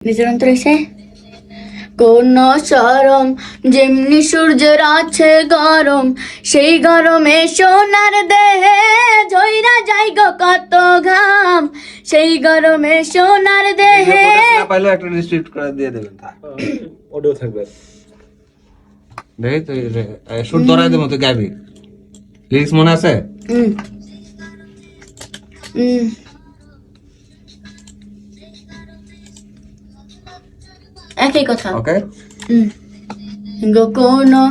নিজের অন্তর কোন সরম যেমনি সূর্যের আছে গরম সেই গরমে সোনার দেহে জয়রা যাই গো কত ঘাম। সেই গরমে সোনার দেহে না পাইলেও একটা রিস্ট্রিক্ট করে দিয়ে দেবেন অডিও থাকবে। দেখি তুই শুট ধরাই দেবো তুই গাবি। লিরিক্স মনে আছে? হুম হুম একই কথা। ওকে হুম। গো কোনো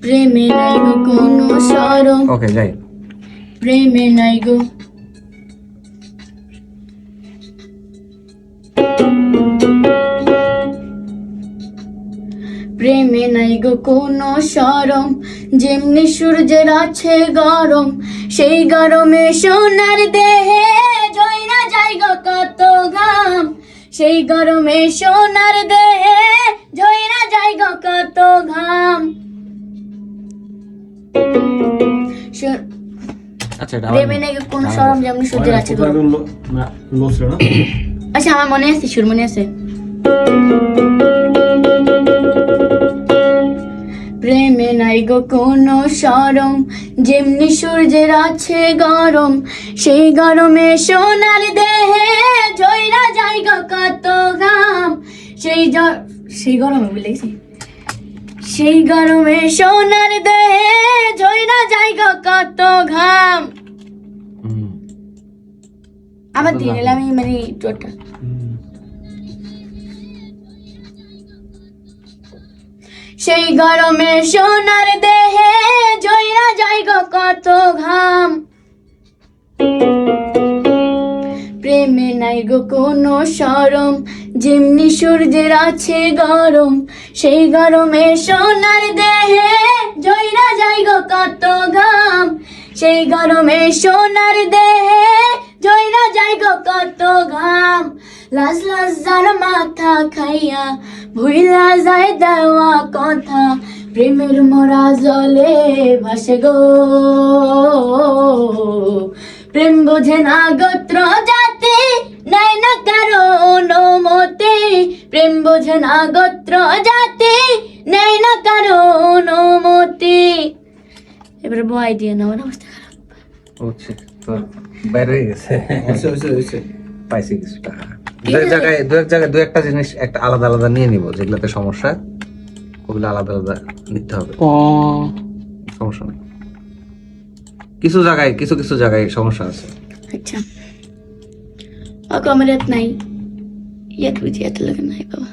প্রেমে নাই গো কোনো সরম ওকে যাই। প্রেমে নাই গো। প্রেমে নাই গো কোনো সরম যেমনি সূর্যের আছে গরম সেই গরমে সোনার দেহে জয় না যাই গো সেই গরমে সোনার দেহে জয়না যাই গো কত ঘাম। আচ্ছা প্রেমে নাকি কোন সরম যেমন আছে গো। লো ছিল না? আচ্ছা আমার মনে আছে সুর মনে আছে। প্রেমে নাই গো কোনো সরম যেমনি সূর্যের আছে গরম সেই গরমে সোনার দেহে সেই সেই গরমে বলেছি সেই গরমে সোনার দেহে জয়রা যাই গো কত ঘাম। আবার দিয়ে নিলাম এই মানে টোটা সেই গরমে সোনার দেহে জয়রা যাই গো কত ঘাম। প্রেমে নাই গো কোনো সরম যেমনি সূর্যের আছে গরম, সেই গরমে সোনার দেহে জয়রা যাই গো কত ঘাম সেই গরমে সোনার দেহে জয়রা যাই গো কত ঘাম লাজ লজ্জার মাথা খাইয়া ভুইলা যায় দেওয়া কথা, প্রেমের মোরা জলে ভাসে গো। প্রেম বোঝে না গোত্র জাতি, নাই না কারও অনুমতি প্রেম বোঝে না গোত্র জাতি নেই না কারও অনুমতি এবারে বয় দিয়ে না অবস্থা খারাপ। বুঝছি তোর বাইরে গেছে। পাইছি কিছু টাকা দু এক জায়গায় দু এক জায়গায় দু একটা জিনিস একটা আলাদা আলাদা নিয়ে নিব যেগুলোতে সমস্যা। ওগুলো আলাদা আলাদা নিতে হবে। সমস্যা নেই। কিছু জায়গায় কিছু কিছু জায়গায় সমস্যা আছে। আচ্ছা। ও কমরেত নাই। ইয়াত বুঝি এত লোক নাই বাবা।